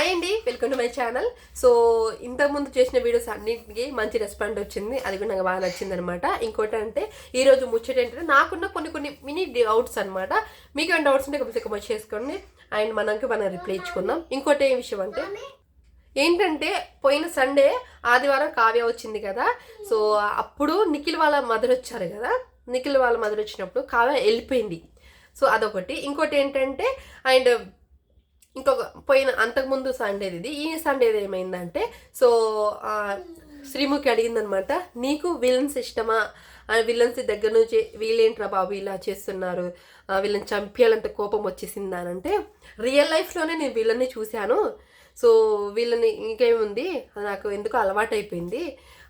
Hi అండి welcome to my channel so ఇంతకుముందు చేసిన వీడియోస్ అన్నింటికి మంచి రెస్పాండ్ వచ్చింది. అది కూడా నాకు బాగా నచ్చింది అనమాట ఇంకోటి అంటే ఈరోజు ముచ్చట ఏంటంటే నాకున్న కొన్ని కొన్ని మినీ డౌట్స్ అనమాట మీకు ఏమైనా డౌట్స్ ఉంటే కొంచెం కమెంట్ చేసుకోండి. అండ్ మనకి మనం రిప్లై ఇచ్చుకుందాం. ఇంకోటి ఏం విషయం అంటే ఏంటంటే పోయిన సండే ఆదివారం కావ్య వచ్చింది కదా. సో అప్పుడు నిఖిల్ వాళ్ళ మదర్ వచ్చారు కదా. నిఖిల్ వాళ్ళ మదర్ వచ్చినప్పుడు కావ్య వెళ్ళిపోయింది. సో అదొకటి. ఇంకోటి ఏంటంటే అండ్ ఇంకొక పోయిన అంతకుముందు సండేది ఇది. ఈ సండేది ఏమైందంటే సో శ్రీముఖి అడిగిందనమాట నీకు విలన్స్ ఇష్టమా? విలన్స్ దగ్గర నుంచి వీళ్ళేంట్రా బాబు ఇలా చేస్తున్నారు? వీళ్ళని చంపేయాలంత కోపం వచ్చేసింది? అని అంటే రియల్ లైఫ్లోనే నేను వీళ్ళని చూశాను. సో వీళ్ళని ఇంకేముంది? నాకు ఎందుకు అలవాటు అయిపోయింది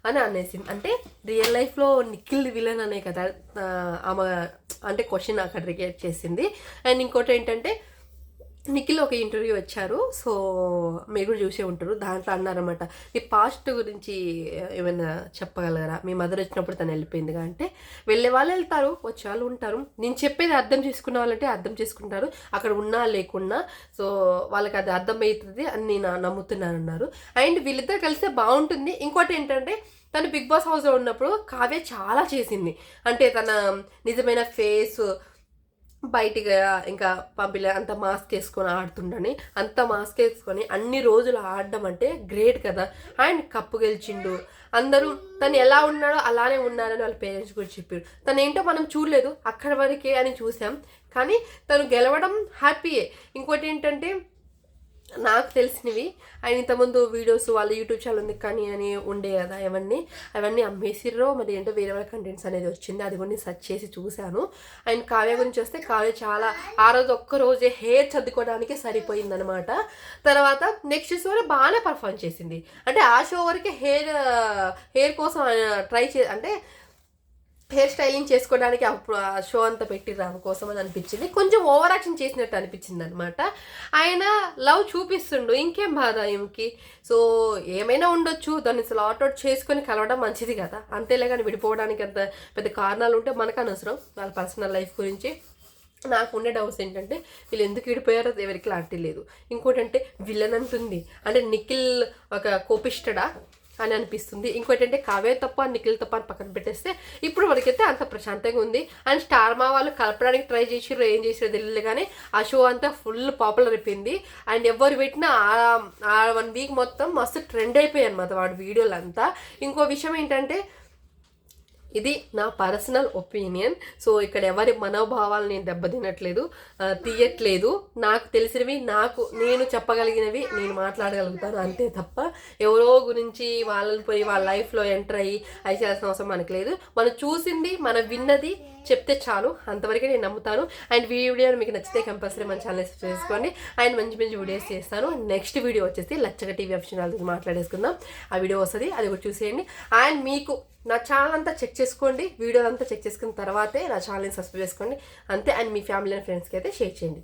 అని అనేసింది అంటే రియల్ లైఫ్లో నిఖిల్ విలన్ అనే కదా ఆమె అంటే క్వశ్చన్ అక్కడ రిగేట్ చేసింది. అండ్ ఇంకోటి ఏంటంటే నిఖిల్ ఒక ఇంటర్వ్యూ వచ్చారు సో మీరు కూడా చూసే ఉంటారు. దాంట్లో అన్నారన్నమాట ఈ పాస్ట్ గురించి ఏమైనా చెప్పగలరా? మీ మదర్ వచ్చినప్పుడు తను వెళ్ళిపోయింది అంటే వెళ్ళే వాళ్ళు వెళ్తారు వచ్చే వాళ్ళు ఉంటారు. నేను చెప్పేది అర్థం చేసుకున్న వాళ్ళంటే అర్థం చేసుకుంటారు. అక్కడ ఉన్నా లేకున్నా. సో వాళ్ళకి అది అర్థమవుతుంది అని నేను నమ్ముతున్నాను అన్నారు అండ్ వీళ్ళిద్దరు కలిస్తే బాగుంటుంది. ఇంకోటి ఏంటంటే తను బిగ్ బాస్ హౌస్లో ఉన్నప్పుడు కావ్య చాలా చేసింది. అంటే తన నిజమైన ఫేస్ బయటికి ఇంకా పంపిలే అంత మాస్క్ వేసుకొని ఆడుతుండని అంత మాస్క్ వేసుకొని అన్ని రోజులు ఆడడం అంటే గ్రేట్ కదా. ఆయన కప్పు గెలిచిండు. అందరూ తను ఎలా ఉన్నాడో అలానే ఉన్నారని వాళ్ళ పేరెంట్స్ కూడా చెప్పారు. తను ఏంటో మనం చూడలేదు అక్కడ వరకే అని చూసాం. కానీ తను గెలవడం హ్యాపీయే ఇంకోటి ఏంటంటే నాకు తెలిసినవి. ఆయన ఇంతకుముందు వీడియోస్ వాళ్ళ యూట్యూబ్ ఛానల్ ఉంది కానీ అని ఉండే కదా అవన్నీ. అవన్నీ అమ్మేసిర్రో మరి ఏంటో వేరే వాళ్ళ కంటెంట్స్ అనేది వచ్చింది. అది కూడా నేను సెర్చ్ చేసి చూశాను. ఆయన కావ్య గురించి వస్తే కావ్య చాలా ఆ రోజు ఒక్క రోజే హెయిర్ చదువుకోవడానికి సరిపోయిందనమాట తర్వాత నెక్స్ట్ షోలో బాగానే పర్ఫామ్ చేసింది. అంటే ఆ షో వరకే హెయిర్ హెయిర్ కోసం ట్రై చే అంటే హెయిర్ స్టైలింగ్ చేసుకోవడానికి అప్పుడు ఆ షో అంతా పెట్టిర్రు ఆమె కోసం అని అనిపించింది. కొంచెం ఓవర్ యాక్షన్ చేసినట్టు అనిపించింది అనమాట ఆయన లవ్ చూపిస్తుండు. ఇంకేం బాధ ఈమెకి? సో ఏమైనా ఉండొచ్చు. దాన్ని స్లాట్ అవుట్ చేసుకొని కలవడం మంచిది కదా. అంతేలే కానీ విడిపోవడానికి అంత పెద్ద కారణాలు ఉంటే మనకు అనవసరం. వాళ్ళ పర్సనల్ లైఫ్ గురించి నాకు ఉండే డౌట్స్ ఏంటంటే వీళ్ళు ఎందుకు విడిపోయారో ఎవరికి క్లారిటీ లేదు. ఇంకోటి అంటే విలన్ అంటుంది. అంటే నిఖిల్ ఒక కోపిష్టడా అని అనిపిస్తుంది. ఇంకోటి అంటే కావ్య తప్ప నిఖిల్ తప్ప అని పక్కన పెట్టేస్తే ఇప్పుడు మనకైతే అంత ప్రశాంతంగా ఉంది. అండ్ స్టార్ మా వాళ్ళు కలపడానికి ట్రై చేసిర్రు ఏం చేసిరో తెలియదు కానీ ఆ షో అంతా ఫుల్ పాపులర్ అయిపోయింది. అండ్ ఎవరు పెట్టినా ఆ- వన్ వీక్ మొత్తం మస్తు ట్రెండ్ అయిపోయాయి అనమాట వాడి వీడియోలు అంతా ఇంకో విషయం ఏంటంటే ఇది నా పర్సనల్ ఒపీనియన్. సో ఇక్కడ ఎవరి మనోభావాలు నేను దెబ్బతినట్లేదు తీయట్లేదు. నాకు తెలిసినవి నాకు నేను చెప్పగలిగినవి నేను మాట్లాడగలుగుతాను అంతే తప్ప ఎవరో గురించి వాళ్ళని పోయి వాళ్ళ లైఫ్లో ఎంటర్ అయ్యి అయి చేయాల్సిన అవసరం మనకు లేదు. మనం చూసింది మనం విన్నది చెప్తే చాలు. అంతవరకే నేను నమ్ముతాను. అండ్ ఈ వీడియో మీకు నచ్చితే కంపల్సరీ మన ఛానల్ సబ్స్క్రైబ్ చేసుకోండి. అండ్ మంచి మంచి వీడియోస్ చేస్తాను. నెక్స్ట్ వీడియో వచ్చేసి లచ్చక టీవీ ఆప్షన్ మాట్లాడేసుకుందాం. ఆ వీడియో వస్తుంది అది కూడా చూసేయండి. అండ్ మీకు నా ఛానల్ అంతా చెక్ చేసుకోండి వీడియోలంతా చెక్ చేసుకున్న తర్వాతే నా ఛానల్ని సబ్స్క్రైబ్ చేసుకోండి. అంతే అండ్ మీ ఫ్యామిలీ అండ్ ఫ్రెండ్స్కి అయితే షేర్ చేయండి.